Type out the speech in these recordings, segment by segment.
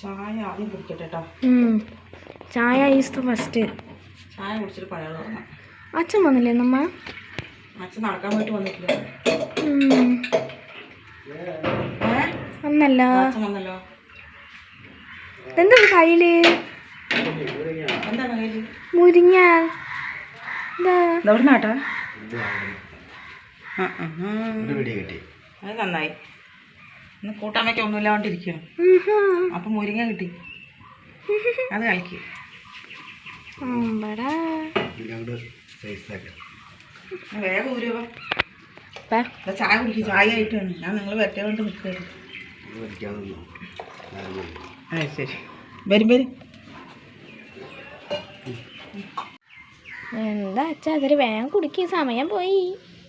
ചായ ആദ്യം കുടിക്കട്ടെ കേട്ടോ ചായ ഈസ്റ്റ് ഫസ്റ്റ് ചായ കുടിച്ചിട്ട് പഴയ അച്ഛൻ വന്നില്ലേ നമ്മ? അച്ഛൻ നടക്കാൻ പോയിട്ട് വന്നിട്ടില്ല. അച്ഛൻ വന്നല്ലോ. എന്താ കയ്യിൽ? മുരിങ്ങ എന്താ എവിടെ നാട്ടാ ആ ആ, ആ. കിട്ടി. അത് നന്നായി. ഇന്ന് കൂട്ടാൻ വയ്ക്കാൻ ഒന്നുമില്ലാണ്ടിരിക്കണം ഉഹും. അപ്പം മുരിങ്ങ കിട്ടി. അത് കളിക്കും വേഗം ഊരുവാ. ചായ കുടിക്കും ചായ ആയിട്ടാണ് ഞാൻ നിങ്ങൾ വരട്ടെ കൊണ്ട് പഠിക്കാമെന്നോ ആ ശരി. വരും വരും. എന്താ അച്ഛാ അതൊരു വേഗം കുടിക്കുക സമയം പോയി.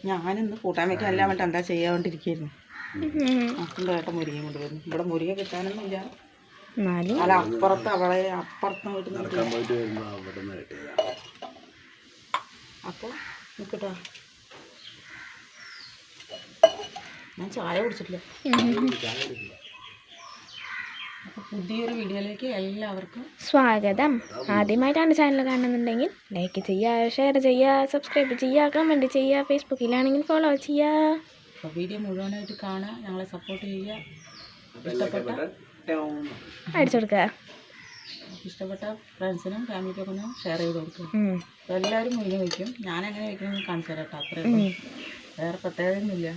ഞാനിന്ന് കൂട്ടാൻ വയ്ക്കാൻ എല്ലാം വേണ്ട എന്താ ചെയ്യാണ്ടിരിക്കുന്നു അപ്പം ഏട്ടൻ മുരിങ്ങ കൊണ്ടുവരുന്നു ഇവിടെ മുരിങ്ങ കിട്ടാനൊന്നുമില്ല. അല്ല അപ്പുറത്ത് അവളെ അപ്പുറത്ത് വീട്ടിൽ നിന്ന് അപ്പോൾ നിൽക്കട്ടോ. ഞാൻ ചായ കുടിച്ചിട്ടില്ല. അപ്പോൾ പുതിയൊരു വീഡിയോയിലേക്ക് എല്ലാവർക്കും സ്വാഗതം. ആദ്യമായിട്ടാണ് ചാനൽ കാണുന്നുണ്ടെങ്കിൽ ലൈക്ക് ചെയ്യുക ഷെയർ ചെയ്യുക സബ്സ്ക്രൈബ് ചെയ്യുക കമന്റ് ചെയ്യുക ഫേസ്ബുക്കിലാണെങ്കിൽ ഫോളോ ചെയ്യുക. അപ്പോൾ വീഡിയോ മുഴുവനായിട്ട് കാണുക ഞങ്ങളെ സപ്പോർട്ട് ചെയ്യുക. ഇഷ്ടപ്പെട്ട അടിച്ചു കൊടുക്കുക. ഇഷ്ടപ്പെട്ട ഫ്രണ്ട്സിനും ഫാമിലിക്കൊക്കെ ഒന്ന് ഷെയർ ചെയ്ത് കൊടുക്കും. എല്ലാവരും മുന്നേ വയ്ക്കും. ഞാൻ എങ്ങനെ വയ്ക്കണമെന്ന് കാണിച്ചു തരാം കേട്ടോ അത്രേ വേറെ പ്രത്യേകതയൊന്നുമില്ല.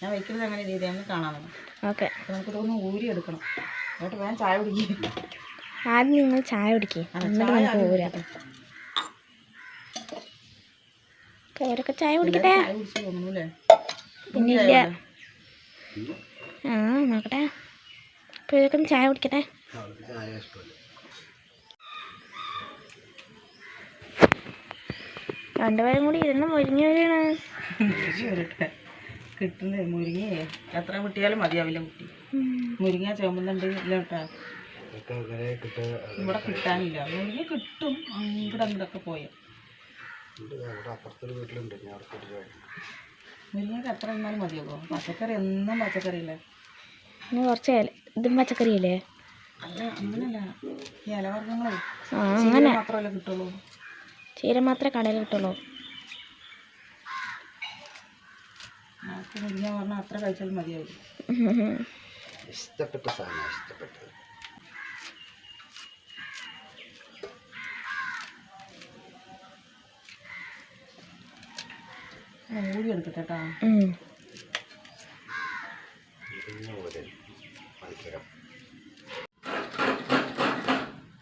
ഞാൻ വയ്ക്കുന്നത് അങ്ങനെ രീതിയാണ് കാണാൻ ഓക്കെ. നമുക്ക് ഇതൊന്ന് ഊരി എടുക്കണം. എന്നിട്ട് വേണം ചായ കുടിക്കും. ആദ്യം നിങ്ങൾ ചായ കുടിക്കുക എന്നിട്ട് നമുക്ക് ചായ കുടിക്കട്ടെ? ചായ കുടിച്ച് തോന്നുന്നു പിന്നെ ഇല്ല. ആ നോക്കട്ടെ. അപ്പോൾ ചായ കുടിക്കട്ടെ ചായ ഇഷ്ടമല്ല രണ്ടുപേരും കൂടി ഇരുന്ന് മുരിഞ്ഞു വരികയാണ് കിട്ടുന്നത് മുരിങ്ങ. എത്ര കിട്ടിയാലും മതിയാവില്ല കുട്ടി. മുരിങ്ങ ചുമന്നുണ്ട് ഇല്ല കേട്ടോ ഇവിടെ കിട്ടാനില്ല. മുരിങ്ങ കിട്ടും. അങ്ങോട്ട് അങ്ങോട്ടൊക്കെ പോയാൽ അവിടെ അപ്പുറത്തൊരു വീട്ടിലുണ്ട്. ഞാൻ അവിടെ അത്ര എന്നാലും മതിയാകുമോ പച്ചക്കറി എന്നും പച്ചക്കറിയില്ലേ? ഇനി കുറച്ച് ഇല ഇതും പച്ചക്കറിയില്ലേ? അല്ല അങ്ങനല്ല. ഈ ഇലവർഗങ്ങളെ ആ അങ്ങനെ. മാത്രമല്ലേ കിട്ടുള്ളൂ. ചീര മാത്രമേ കടയിൽ കിട്ടുള്ളൂ. നമുക്ക് മുരിങ്ങ പറഞ്ഞാൽ അത്ര കഴിച്ചാൽ മതിയാവും ഇഷ്ടപ്പെട്ട സാധനം ഇഷ്ടപ്പെട്ടത്. എടുക്കട്ടെ കേട്ടോ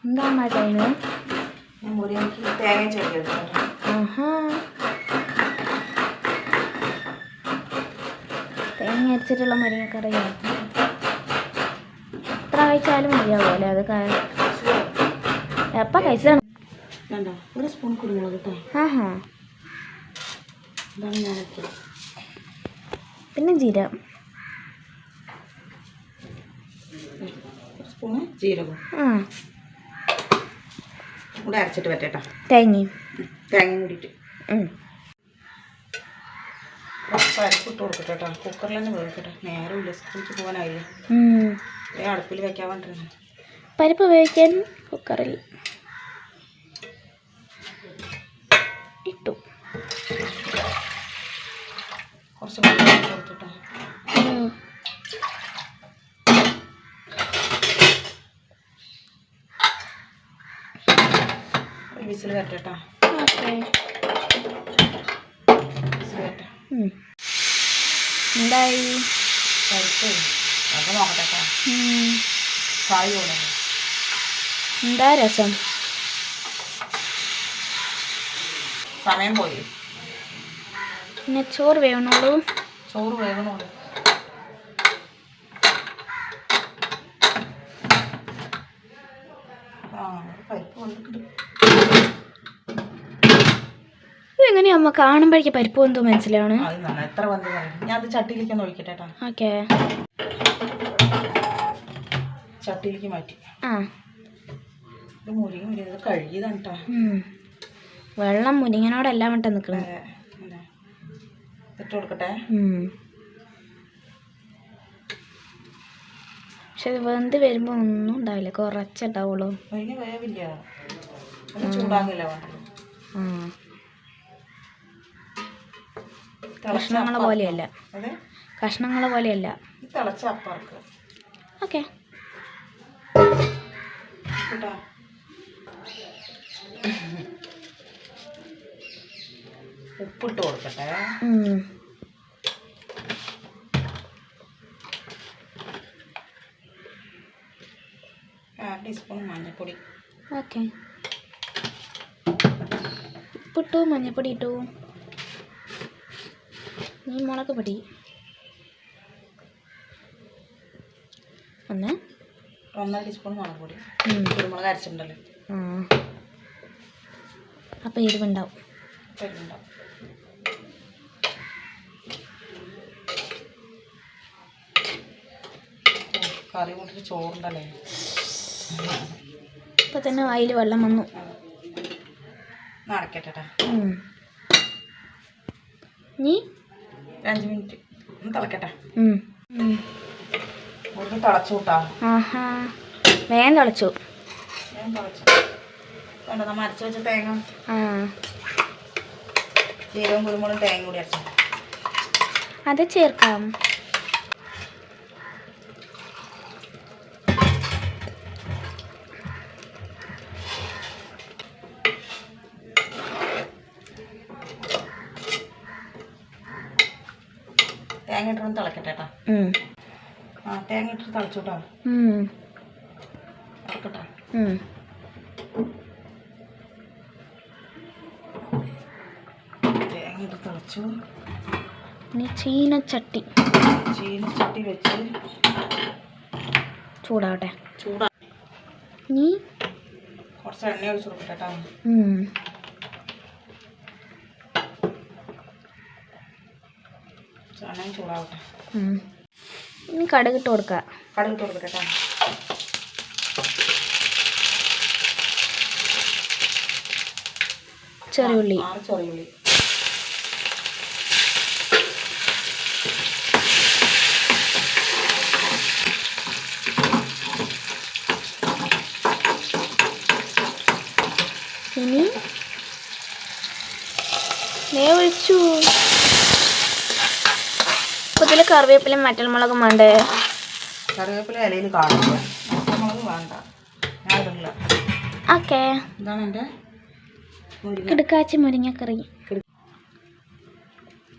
എന്താ മുരിങ്ങയ്ക്ക് തേങ്ങ ചെടി എടുക്കട്ടെ ആഹാ. തേങ്ങ അരച്ചിട്ടുള്ള മുരിങ്ങക്കറിയോ? എത്ര കഴിച്ചാലും മതിയാവോ അല്ലേ അത് എപ്പം കഴിച്ചതാണ്? ഒരു സ്പൂൺ കുരുമുളക് കേട്ടോ ആഹാ. ഇതാണ് ഞാൻ വെച്ചത് പിന്നെ ജീരകം. ഒരു സ്പൂണ് ജീരകം. ആ. കൂടെ അരച്ചിട്ട് പറ്റേട്ടാ. തേങ്ങയും തേങ്ങയും കൂടിയിട്ട്. ഉം. പരിപ്പിട്ട് കൊടുക്കട്ടെ കേട്ടോ. കുക്കറിൽ തന്നെ വേവിക്കട്ടെ. നേരെ പോകാനായില്ല. അടുപ്പിൽ വേണ്ടിയിരുന്നു പരിപ്പ് വേവിക്കാൻ കുക്കറിൽ. കുറച്ച് കൊടുത്തിട്ടോ. ഒരു വിസിൽ വരട്ടെ. എന്തായി? എന്താ രസം? സമയം പോയി. പിന്നെ ചോറ് വേവണുള്ളൂ. ചോറ് വേവണുള്ളൂ ഇതെങ്ങനെയാ അമ്മ കാണുമ്പോഴേക്ക് പരിപ്പ് എന്തോ മനസ്സിലാണ് എത്ര ഞാൻ അത് ചട്ടിയിലേക്ക് ഒന്ന് ഒഴിക്കട്ടെ കേട്ടോ. ഓക്കെ. ചട്ടിയിലേക്ക് മാറ്റി. ആ. ഇത് മുരിങ്ങ മുരിങ്ങ കഴുകിയതാണ് കേട്ടോ. വെള്ളം മുരിങ്ങനോടെല്ലാം വിട്ട് നിൽക്കണം ഇട്ട് കൊടുക്കട്ടെ. പക്ഷെ അത് വെന്ത് വരുമ്പോൾ ഒന്നും ഉണ്ടാവില്ല. കുറച്ചുണ്ടാവുള്ളൂ. വേവില്ല. ചൂടാകില്ല കഷ്ണങ്ങളെ പോലെയല്ല. കഷ്ണങ്ങളെ പോലെയല്ല. ഈ തിളച്ച അപ്പറക്ക് ഓക്കെ. ഉപ്പിട്ട് കൊടുക്കട്ടെ അര ടീസ്പൂൺ മഞ്ഞൾപ്പൊടി ഓക്കെ. ഉപ്പിട്ടു മഞ്ഞൾപ്പൊടി ഇട്ടു. നീ മുളക് പൊടി. ഒന്ന്. ഒന്നര ടീസ്പൂൺ മുളക് പൊടി. കുരുമുളക് അരച്ചിട്ടുണ്ടല്ലോ. അപ്പോൾ എരിവുണ്ടാവും. എരിവുണ്ടാവും. കറി കൂട്ടിട്ട് ചോറുണ്ടല്ലേ? ഇപ്പോൾ തന്നെ വായിൽ വെള്ളം വന്നു. നടക്കട്ടെ നീ? അഞ്ച് മിനിറ്റ്. ഒന്ന് തിളക്കട്ടെ. തിളച്ചു കൂട്ടാ ആഹാ. വേഗം തിളച്ചു. ഞാൻ തിളച്ചു. വേണ്ട നമ്മൾ അരച്ച് വെച്ച തേങ്ങ. കുരുമുളകും കൂടി അരച്ചു. അത് ചേർക്കാം തേങ്ങ തിളക്കട്ടെ ആ തേങ്ങ ഇട്ടിട്ട് തിളച്ചു കൂട്ടാ ഉം. തേങ്ങ ഇട്ട് തിളച്ചു. ഇനി ചീനച്ചട്ടി. ചീനച്ചട്ടി വെച്ച് ചൂടാവട്ടെ. ചൂടാ നീ കുറച്ച് എണ്ണ ഒഴിച്ചു കൊടുക്കട്ടെ കേട്ടോ എണ്ണയും ചൂടാവട്ടെ. ഇനി കടുകിട്ട് കൊടുക്കുക കടുക് ഇട്ട് കൊടുക്കട്ടെ കേട്ടോ. ചെറിയുള്ളി. ആറ് ചെറിയുള്ളി ഇനി നേ ഒഴിച്ചു അപ്പോൾ ഇതിൽ കറിവേപ്പിലയും മറ്റൽമുളകും വേണ്ടേ? കറിവേപ്പില ഇലയിൽ കാണില്ല. മുളക് വേണ്ട. ഓക്കെ. ഇതാണ് എന്റെ കിടക്കാച്ചി മുരിങ്ങക്കറി.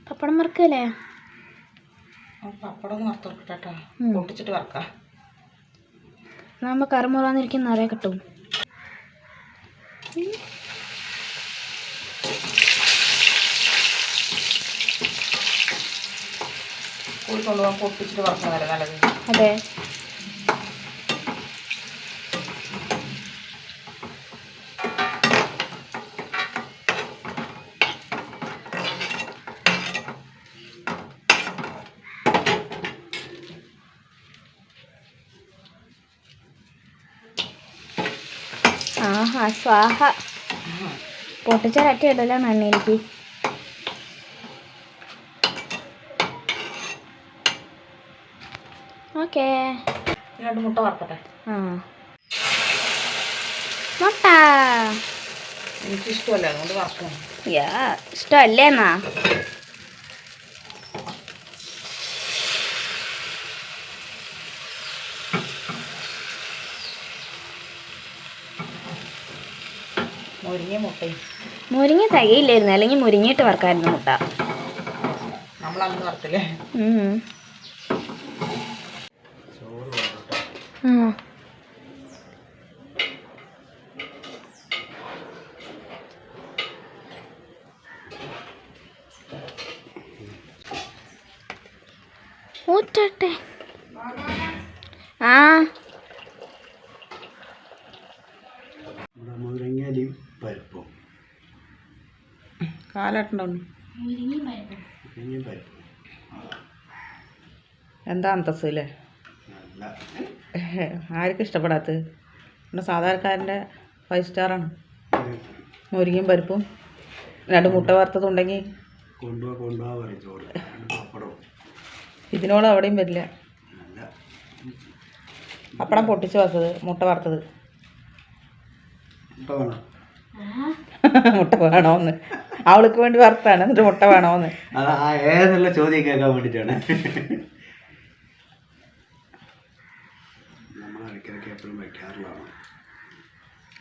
പപ്പടം വറുക്കല്ലേ? പപ്പടം വറുത്ത്. പൊട്ടിച്ചിട്ട് വറക്കാം. അതാകുമ്പോൾ കറുമുറാന്നിരിക്കും നിറയെ കിട്ടും. കൂടി കൊണ്ടുപോകാൻ പൊട്ടിച്ചിട്ട് വറക്കുന്നതല്ലേ നല്ലത്. അതെ. ആഹാ സ്വാഹ. പൊട്ടിച്ച ഇടലാണ് ഇടല്ലോ എണ്ണയിലേക്ക് ഓക്കേ. രണ്ട് മുട്ട വറക്കട്ടെ. ആ. മുട്ട. എനിക്കിഷ്ടമല്ല അതുകൊണ്ട് വറക്കണം. യാ ഇഷ്ടമല്ലേ എന്നാ? മുരിങ്ങ മുട്ടയും. മുരിങ്ങ തികയില്ലായിരുന്നു അല്ലെങ്കിൽ മുരിങ്ങിയിട്ട് വറക്കായിരുന്നു മുട്ട. നമ്മളന്ന് വറുത്തില്ലേ ഉം. ചോറ് വേണ്ടട്ടെ ആ. ഊറ്റട്ടെ. ആ. പരിപ്പും. എന്താ അന്തസ് അല്ലേ നല്ല ആർക്കും ഇഷ്ടപ്പെടാത്തത്? നമ്മുടെ സാധാരണക്കാരന്റെ ഫൈവ് സ്റ്റാറാണ് മുരിങ്ങയും പരിപ്പും രണ്ട് മുട്ട വറുത്തതുണ്ടെങ്കിൽ ഇതിനോട് അവിടെയും വരില്ല. പപ്പടം പൊട്ടിച്ച് വറുത്തത് മുട്ട വറുത്തത്. മുട്ട വേണം? മുട്ട വേണോന്ന്. അവൾക്ക് വേണ്ടി വറുത്താണ് എന്നിട്ട് മുട്ട വേണോന്ന്. ചോദ്യം കേൾക്കാൻ വേണ്ടിയിട്ടാണ് നമ്മൾ ഇടയ്ക്കിടയ്ക്ക് എപ്പോഴും വയ്ക്കാറുള്ളതാണ്.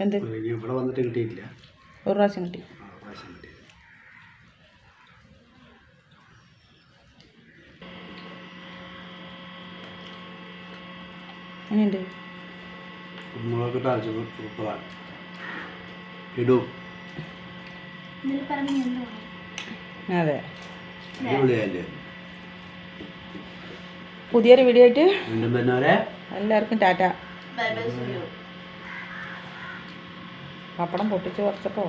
എന്ത്? ഇനി ഇവിടെ വന്നിട്ട് കിട്ടിയില്ല ഒരു പ്രാവശ്യം കിട്ടി. ആ പ്രാവശ്യം കിട്ടിയത് അങ്ങനെയുണ്ട് കുരുമുളകിട്ട് അരച്ച് സൂപ്പറാണ് ഇടൂ. അതെ. അടിപൊളിയല്ലേ? പുതിയൊരു വീഡിയോ ആയിട്ട് വീണ്ടും വരുന്നവരെ എല്ലാവർക്കും ടാറ്റ. പപ്പടം പൊട്ടിച്ച് വറുച്ചപ്പോൾ